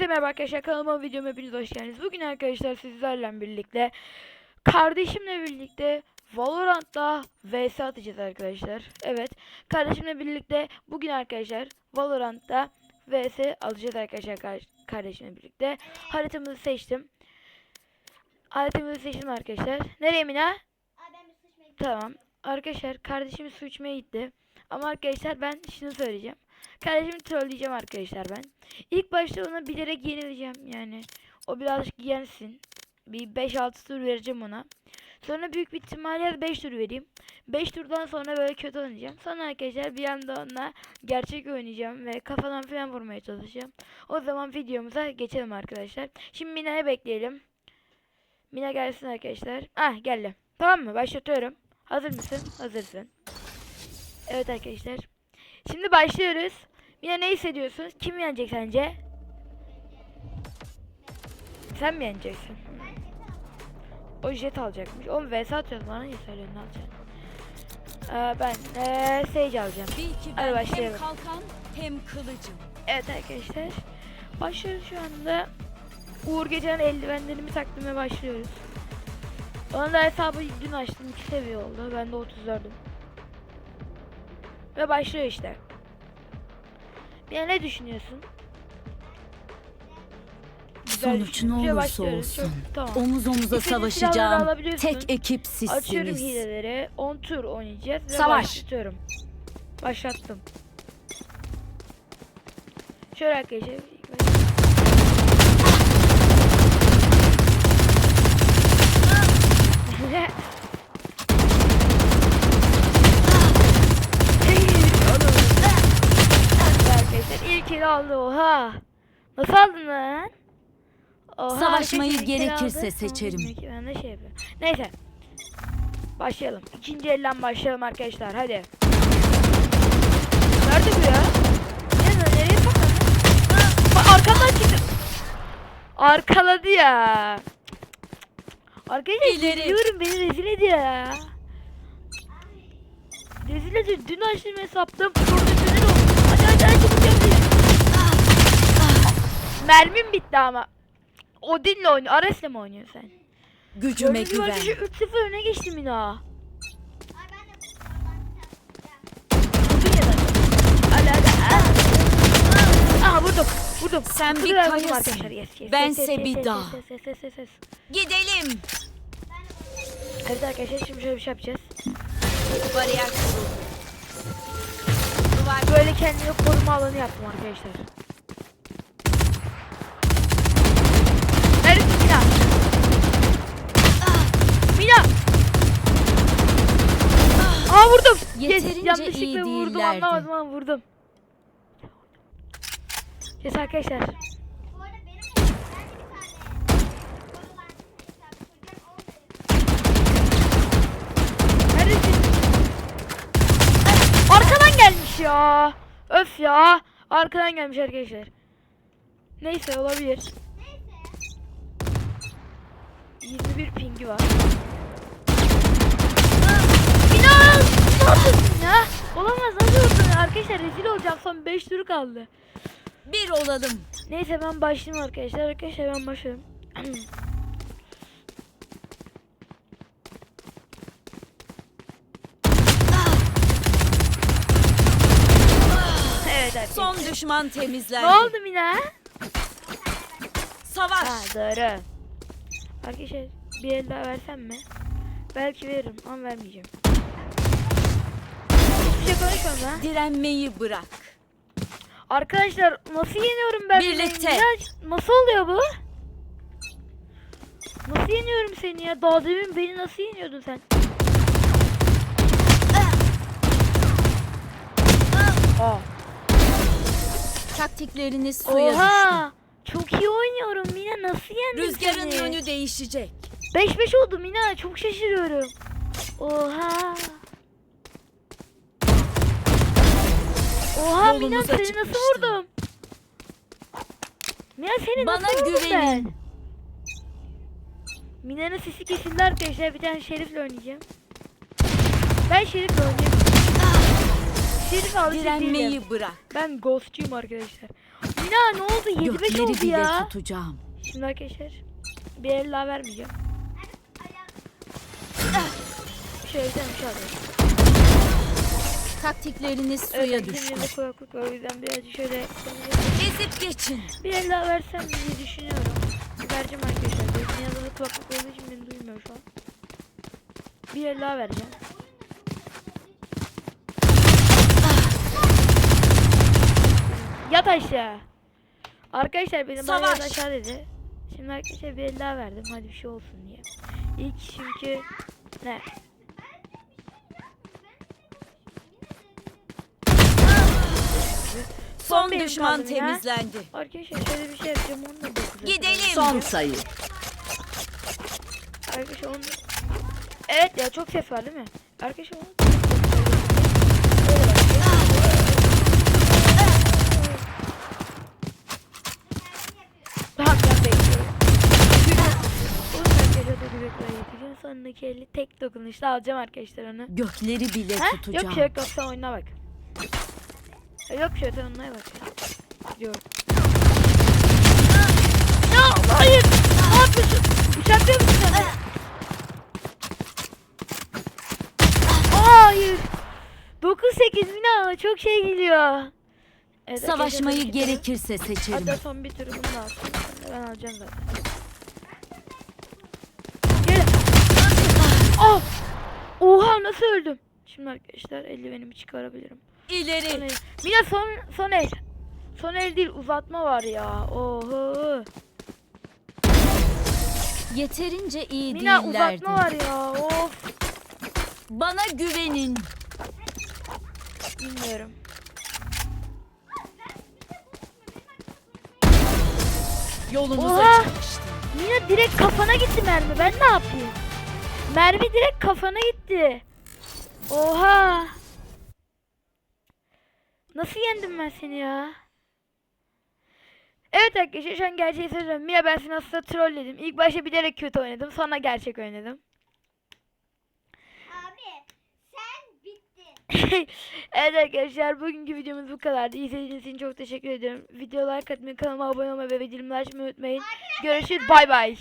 Hepinize merhaba arkadaşlar kanalıma videoma hepiniz hoş geldiniz. Bugün arkadaşlar sizlerle birlikte kardeşimle birlikte Valorant'ta vs atacağız arkadaşlar. Evet kardeşimle birlikte bugün arkadaşlar Valorant'ta vs alacağız arkadaşlar kar- kardeşimle birlikte. Haritamızı seçtim. Haritamızı seçtim arkadaşlar. Nereye Mina? Tamam. Arkadaşlar kardeşim su içmeye gitti. Ama arkadaşlar ben şunu söyleyeceğim. Kardeşimi trolleyeceğim arkadaşlar ben. İlk başta ona bilerek yenileceğim yani. O birazcık yensin. Bir 5-6 tur vereceğim ona. Sonra büyük bir ihtimalle 5 tur vereyim. 5 turdan sonra böyle kötü oynayacağım. Sonra arkadaşlar bir anda onunla gerçek oynayacağım ve kafadan falan vurmaya çalışacağım. O zaman videomuza geçelim arkadaşlar. Şimdi Mina'yı bekleyelim. Mina gelsin arkadaşlar. Ah geldi. Tamam mı? Başlatıyorum. Hazır mısın? Hazırsın. Evet arkadaşlar. Şimdi başlıyoruz. Mina ne hissediyorsun? Kim yenecek sence? Sen mi yeneceksin? O jet alacakmış. Oğlum vs atıyoruz bana niye söylüyorsun ne alacaksın? Ee, ben ee, Sage alacağım. Bil Hadi başlayalım. hem kalkan hem kılıcım. Evet arkadaşlar. Başlıyoruz şu anda. Uğur Gece'nin eldivenlerimi ve başlıyoruz. Onun da hesabı dün açtım. 2 seviye oldu. Ben de 34'üm. Ve başlıyor işte. Ya ne düşünüyorsun? Güzel Sonuç ne olursa başlıyoruz. Çok- olsun. tamam. Omuz omuza İstediğin silahları savaşacağım. Tek ekip Açıyorum sizsiniz. hileleri. 10 tur oynayacağız ve Savaş. başlatıyorum. Başlattım. Şöyle. Arkadaşlar ilk el aldı oha. Nasıl aldın lan? Oha, Savaşmayı gerekirse aldı. seçerim. Peki, Ben de şey yapıyorum. Neyse. Başlayalım. İkinci elden başlayalım arkadaşlar. Hadi. Nerede bu ya? Nerede? Nereye sakladın? Bak arkamdan çıktı. Arkaladı ya. Arkadaşlar İleri. biliyorum beni rezil ediyor ya. Rezil ediyor. Dün açtım hesapta profesyonel oldum. Hadi hadi hadi çabuk. Mermim bitti ama. Odin'le oynuyor. Ares'le mi oynuyorsun sen? Gücüme Gördüğünüz gibi güven. arkadaşlar 3-0 öne geçtim yine. ha. Hadi hadi. Ah. Aha vurdum. Vurdum. Sen bir vurdum kayasın. arkadaşlar. Yes, yes, Bense yes, yes, bir yes, dağ. yes, yes, yes, yes, yes. Gidelim. Evet arkadaşlar şimdi şöyle bir şey yapacağız. Bariyer kuruldu. Duvar Böyle kendime koruma alanı yaptım arkadaşlar. Neredesin Mina? Mina! Aa vurdum. Yes, Yeterince yanlışlıkla iyi vurdum değillerdi. anlamadım ama vurdum. Yes arkadaşlar. Arkadan gelmiş ya. Öf ya. Arkadan gelmiş arkadaşlar. Neyse olabilir. 21 pingi var. İnan! Ne yapıyorsun ya? Olamaz nasıl vurdun? Arkadaşlar rezil olacağım. Son 5 tur kaldı. bir olalım. Neyse ben başlayayım arkadaşlar. Arkadaşlar ben başlıyorum. evet arkadaşlar. Son düşman Ne temizlendi. oldu Mina? Savaş. Ha doğru. Arkadaşlar bir el daha versem mi? Belki veririm ama vermeyeceğim. Lan. Direnmeyi bırak. Arkadaşlar nasıl yeniyorum ben? Birlikte. Mina, nasıl oluyor bu? Nasıl yeniyorum seni ya? Daha demin beni nasıl yeniyordun sen? Aa. Taktikleriniz suya düştü. Oha! Çok iyi oynuyorum Mina nasıl yendim Rüzgarın seni? yönü değişecek. 5-5 oldu Mina çok şaşırıyorum. Oha. Oha Mina Yolumuz seni nasıl açıkmıştı. vurdum? Mina seni Bana nasıl vurdum güvenin. ben? Mina'nın sesi kesildi arkadaşlar bir tane Şerif'le oynayacağım. Ben Şerif'le oynayayım. Şerif alışık değilim. Direnmeyi bırak. Ben ghostçuyum arkadaşlar. Mina ne oldu? 7-5 Gökleri oldu bile ya. tutacağım. Şimdi arkadaşlar bir el daha vermeyeceğim. Şöyle bir tane bir şey alayım. Taktikleriniz suya Evet, düştü. de kulaklık var o yüzden birazcık şöyle Ezip geçin. bir el daha versem diye düşünüyorum. Vereceğim arkadaşlar. Benim yanında da kulaklık olduğu için beni duymuyor şu an. Bir el daha vereceğim. Yat aşağı. Arkadaşlar benim Savaş. aşağı dedi. Şimdi arkadaşlar bir el daha verdim. Hadi bir şey olsun diye. İlk çünkü ne? Son benim düşman kaldım ya. temizlendi. Arkadaşlar şöyle bir şey yapacağım. Onu da dokuz Gidelim. Son sayı. Arkadaşlar onu... Evet ya çok ses var değil mi? Arkadaşlar onu... Bak ben bekliyorum. Sonundaki eli tek dokunuşla alacağım arkadaşlar onu. Gökleri bile tutacağım. Yok şey yok sen oyuna bak. Ha, Yok şey sen oyuna bak. Gidiyorum. Ya hayır. Ne yapıyorsun? Bıçaklıyor musun sen? Hayır. 9-8 Mina çok şey geliyor. Evet, Savaşmayı arkadaşlar, gerekirse seçerim. Hatta son bir turu bunu da alsın. Ben alacağım zaten. Gel. Oh! Oha nasıl öldüm? Şimdi arkadaşlar eldivenimi çıkarabilirim. Son İleri. el. Mina son son el. Son el değil uzatma var ya. Oho. Yeterince iyi Mina değillerdi. uzatma var ya. Of. Bana güvenin. Bilmiyorum. Yolunuza Oha! Mina direkt kafana gitti mermi. Ben ne yapayım? Mermi direkt kafana gitti. Oha. Nasıl yendim ben seni ya? Evet arkadaşlar şu an gerçeği söylüyorum. Mia ben seni aslında trolledim. İlk başta bilerek kötü oynadım. Sonra gerçek oynadım. Abi sen bittin. evet arkadaşlar bugünkü videomuz bu kadardı. İzlediğiniz için çok teşekkür ediyorum. Video like atmayı, kanalıma abone olmayı ve bildirimleri açmayı unutmayın. Görüşürüz. Bay bay.